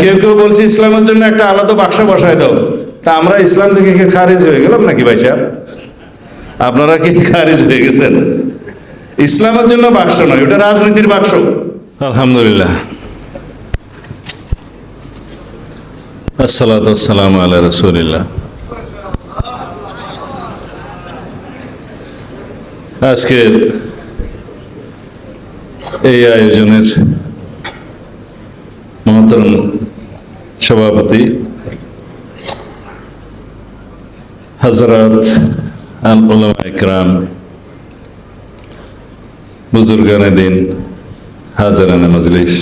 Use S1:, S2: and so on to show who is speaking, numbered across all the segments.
S1: কেউ কেউ বলছে, ইসলামের জন্য একটা আলাদা বাক্স বসায় দাও। তা আমরা ইসলাম থেকে কি খারিজ হয়ে গেলাম নাকি ভাই সাহেব? আপনারা কি খারিজ হয়ে গেছেন? ইসলামের জন্য বাক্স নয়, ওটা রাজনীতির বাক্স। আলহামদুলিল্লাহ। আসসালামু আলা রাসূলিল্লাহ। আজকের এই আয়োজনের মহতরম সভাপতি হজরত আল উলামা বুজুর্গানে দিন, হাজারানে মজলিস,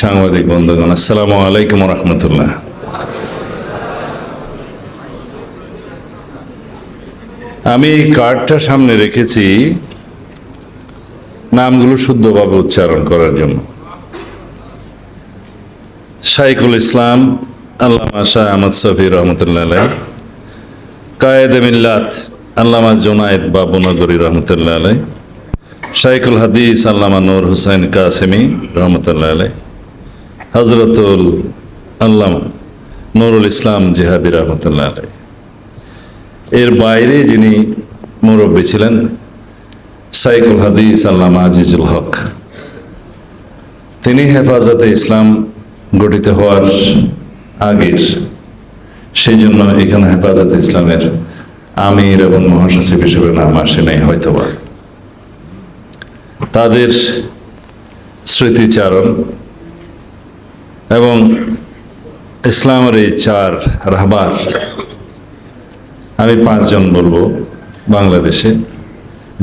S1: সাংবাদিক বন্ধুগণ, আসসালামু আলাইকুম রহমতুল্লাহ। আমি এই কার্ডটা সামনে রেখেছি, নামগুলো শুদ্ধভাবে উচ্চারণ করার জন্য। শাইখুল ইসলাম, আল্লামা শাহ আহমদ সফি রহমতুল্লাহ কায়েদ মিল্লাত, আল্লামা জোনায়েদ বাবুনগরী রহমতুল্লাহ আলাই শাইখুল হাদিস, আল্লামা নূর হুসাইন কাসেমি রহমতুল্লাহ আলাই হজরতুল আল্লামা নুরুল ইসলাম জিহাদি রহমতুল্লাহ আলাই এর বাইরে যিনি মুরব্বী ছিলেন সাইকুল হাদিস, আল্লামা আজিজুল হক। তিনি হেফাজতে ইসলাম গঠিত হওয়ার আগের। সেই জন্য এখানে হেফাজতে ইসলামের আমির এবং মহাসচিব হিসেবে নাম আসে নাই হয়তোবা। তাদের স্মৃতিচারণ এবং ইসলামের এই চার রাহবার, আমি পাঁচজন বলব বাংলাদেশে,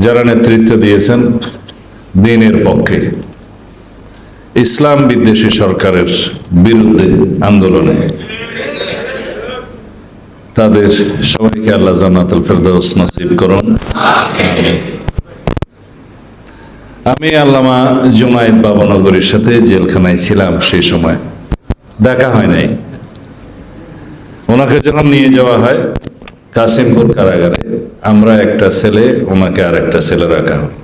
S1: যারা নেতৃত্ব দিয়েছেন দিনের পক্ষে। ইসলাম বিদ্বেষী সরকারের বিরুদ্ধে আন্দোলনে। তাদের সবাইকে আল্লাহ জান্নাতুল ফেরদৌস নসিব করুন। আমি আল্লামা জুনাইদ বাবনগরীর সাথে জেলখানায় ছিলাম সেই সময়। দেখা হয় নাই। ওনাকে যখন নিয়ে যাওয়া হয়, কাশিমপুর কারাগারে, আমরা একটা ছেলে, ওনাকে আর একটা ছেলে রাখা হয়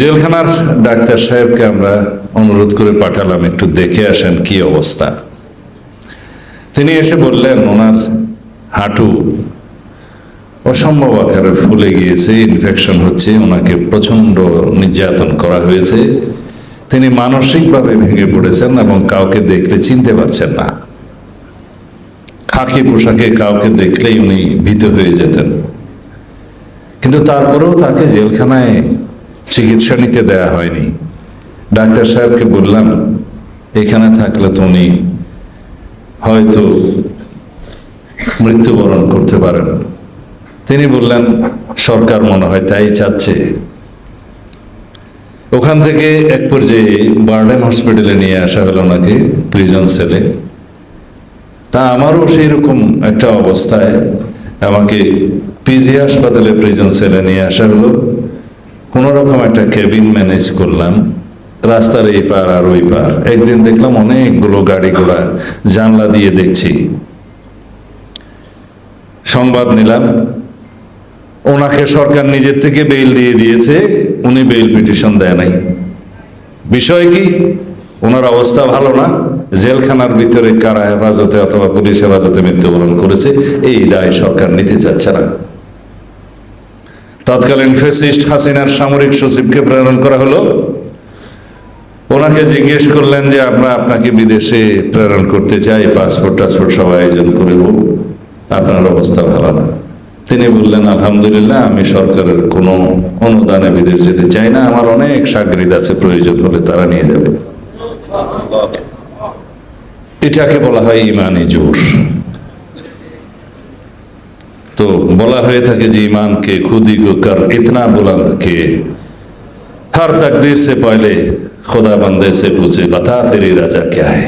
S1: জেলখানার ডাক্তার সাহেবকে আমরা অনুরোধ করে পাঠালাম, একটু দেখে আসেন কি অবস্থা। তিনি এসে বললেন, ওনার হাঁটু অসম্ভব আকারে ফুলে গিয়েছে ইনফেকশন হচ্ছে, ওনাকে প্রচণ্ড নির্যাতন করা হয়েছে। তিনি মানসিকভাবে ভেঙে পড়েছেন এবং কাউকে দেখলে চিনতে পারছেন না। খাকি পোশাকে কাউকে দেখলেই উনি ভীত হয়ে যেতেন। কিন্তু তারপরেও তাকে জেলখানায় চিকিৎসা নিতে দেয়া হয়নি। ডাক্তার সাহেবকে বললাম, এখানে থাকলে তো উনি হয়তো মৃত্যুবরণ করতে পারেন। তিনি বললেন, সরকার মনে হয় তাই চাচ্ছে। ওখান থেকে এক পর্যায়ে বার্ডেন হসপিটালে নিয়ে আসা হলো ওনাকে প্রিজন সেলে তা আমারও সেই রকম একটা অবস্থায় আমাকে পিজি হাসপাতালে প্রিজন সেলে নিয়ে আসা হলো। কোনো রকম একটা কেবিন ম্যানেজ করলাম, রাস্তার এই পার আর ওই পার। একদিন দেখলাম অনেকগুলো গাড়ি ঘোড়া জানলা দিয়ে দেখছি। সংবাদ নিলাম, ওনাকে সরকার নিজের থেকে বেইল দিয়ে দিয়েছে, উনি বেইল পিটিশন দেয় নাই। বিষয় কি? ওনার অবস্থা ভালো না? জেলখানার ভিতরে কারা হেফাজতে অথবা পুলিশ হেফাজতে মৃত্যুবরণ করেছে? এই দায় সরকার নিতে চাচ্ছে না। তৎকালীন ফেসিস্ট হাসিনার সামরিক সচিবকে প্রেরণ করা হলো। ওনাকে জিজ্ঞেস করলেন যে, আমরা আপনাকে বিদেশে প্রেরণ করতে চাই, পাসপোর্ট টাসপোর্ট সব আয়োজন করব। আপনার অবস্থা ভালো না। তিনি বললেন, আলহামদুলিল্লাহ, আমি সরকারের কোনো অনুদানে বিদেশ যেতে চাই না। আমার অনেক সাগরিদ আছে, প্রয়োজন হলে তারা নিয়ে যাবে। এটাকে বলা হয় ইমানি জোর তো বলা হয়ে থাকে যে ইমানকে খুদি কো কর ইতনা বুলন্দ কে হর তকদীর সে পয়লে খোদা বন্দে সে পুছে, বাতা তেরি রাজা ক্যা হে?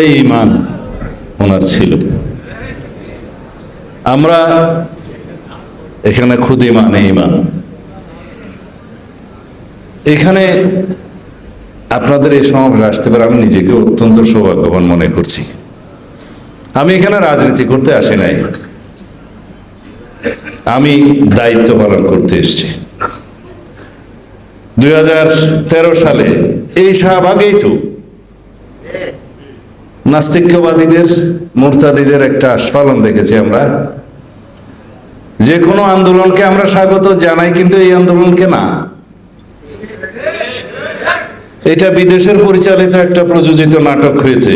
S1: এই ইমান ওনার ছিল। আমরা এখানে খুদি মানে ইমান। এখানে আপনাদের এই সমাবেশ আসতে পারে, আমি নিজেকে অত্যন্ত সৌভাগ্যবান মনে করছি। আমি এখানে রাজনীতি করতে আসি নাই। আমি দায়িত্ব পালন করতে এসেছি। দুই হাজার তেরো সালে এই শাহবাগেই তো নাস্তিক্যবাদীদের মুরতাদিদের একটা আস্ফালন দেখেছি আমরা। যে কোনো আন্দোলনকে আমরা স্বাগত জানাই, কিন্তু এই আন্দোলনকে না। এটা বিদেশের পরিচালিত একটা প্রযোজিত নাটক হয়েছে।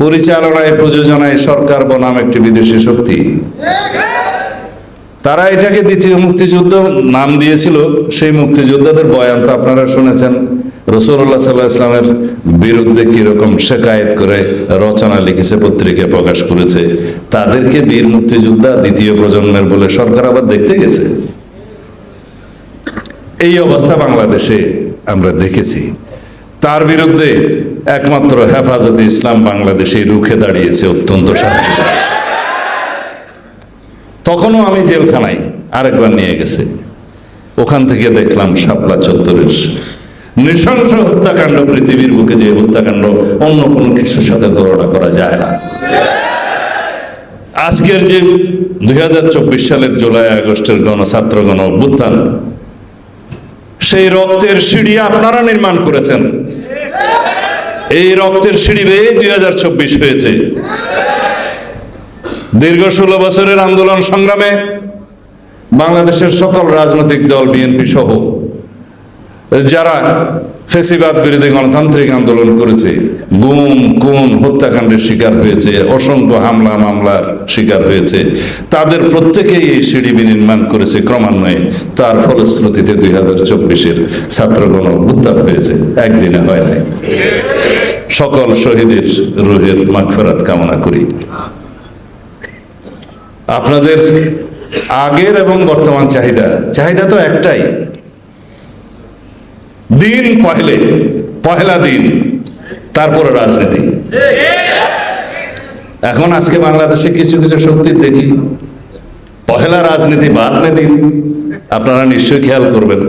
S1: পরিচালনায়, প্রযোজনায় সরকার বনাম একটি বিদেশি শক্তি। তারা এটাকে দ্বিতীয় মুক্তিযুদ্ধ নাম দিয়েছিল, সেই মুক্তিযোদ্ধাদের বয়ান তো আপনারা শুনেছেন। রসুল্লাহ সাল্লাহ ইসলামের বিরুদ্ধে কীরকম শেকায়েত করে রচনা লিখেছে পত্রিকায় প্রকাশ করেছে। তাদেরকে বীর মুক্তিযোদ্ধা দ্বিতীয় প্রজন্মের বলে সরকার আবার দেখতে গেছে। এই অবস্থা বাংলাদেশে আমরা দেখেছি। তার বিরুদ্ধে একমাত্র হেফাজতে ইসলাম বাংলাদেশে রুখে দাঁড়িয়েছে, অত্যন্ত সাহসী তখনও আমি জেলখানায় আরেকবার নিয়ে গেছে। ওখান থেকে দেখলাম শাপলা চত্বরের নৃশংস হত্যাকাণ্ড, পৃথিবীর বুকে যে হত্যাকাণ্ড, অন্য কোনো কিছুর সাথে তুলনা করা যায় না। আজকের যে দুই হাজার চব্বিশ সালের জুলাই, আগস্টের গণ, ছাত্র গণ অভ্যুত্থান, সেই রক্তের সিঁড়ি আপনারা নির্মাণ করেছেন। এই রক্তের সিঁড়ি বেয়ে দুই হাজার চব্বিশ হয়েছে। দীর্ঘ ষোলো বছরের আন্দোলন সংগ্রামে বাংলাদেশের সকল রাজনৈতিক দল, বিএনপি সহ, যারা ফেসিবাদ বিরোধী গণতান্ত্রিক আন্দোলন করেছে। গুম খুন হত্যাকাণ্ডের শিকার হয়েছে, অসংখ্য হামলা, মামলার শিকার হয়েছে। তাদের প্রত্যেকেই এই সিঁড়ি নির্মাণ করেছে ক্রমান্বয়ে। তার ফলশ্রুতিতে দুই হাজার চব্বিশের ছাত্রগণ উত্তাপ হয়েছে। একদিনে হয় নাই। সকল শহীদের রুহের মাগফেরাত কামনা করি। আপনাদের আগের এবং বর্তমান চাহিদা। চাহিদা তো একটাই দিন পহেলে, পহেলা দিন, তারপরে রাজনীতি। এখন আজকে বাংলাদেশে কিছু কিছু শক্তি দেখি, পহেলা রাজনীতি বাদ দিন, আপনারা নিশ্চয়ই খেয়াল করবেন।